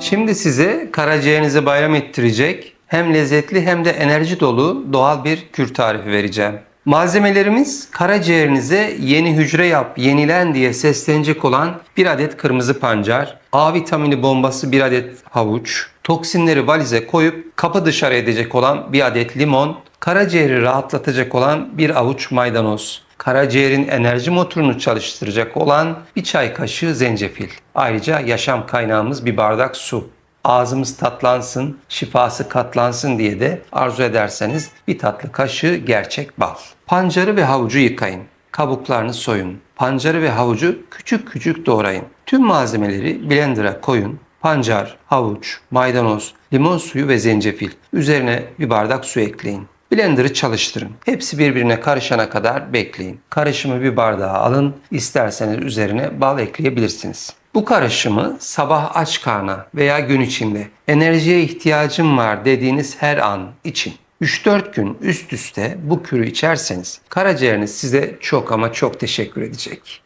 Şimdi size karaciğerinizi bayram ettirecek hem lezzetli hem de enerji dolu doğal bir kür tarifi vereceğim. Malzemelerimiz karaciğerinize yeni hücre yap, yenilen diye seslenecek olan bir adet kırmızı pancar, A vitamini bombası bir adet havuç, toksinleri valize koyup kapı dışarı edecek olan bir adet limon, karaciğeri rahatlatacak olan bir avuç maydanoz, karaciğerin enerji motorunu çalıştıracak olan bir çay kaşığı zencefil. Ayrıca yaşam kaynağımız bir bardak su. Ağzımız tatlansın, şifası katlansın diye de arzu ederseniz bir tatlı kaşığı gerçek bal. Pancarı ve havucu yıkayın. Kabuklarını soyun. Pancarı ve havucu küçük küçük doğrayın. Tüm malzemeleri blender'a koyun. Pancar, havuç, maydanoz, limon suyu ve zencefil. Üzerine bir bardak su ekleyin. Blender'ı çalıştırın. Hepsi birbirine karışana kadar bekleyin. Karışımı bir bardağa alın. İsterseniz üzerine bal ekleyebilirsiniz. Bu karışımı sabah aç karna veya gün içinde enerjiye ihtiyacım var dediğiniz her an için 3-4 gün üst üste bu kürü içerseniz karaciğeriniz size çok ama çok teşekkür edecek.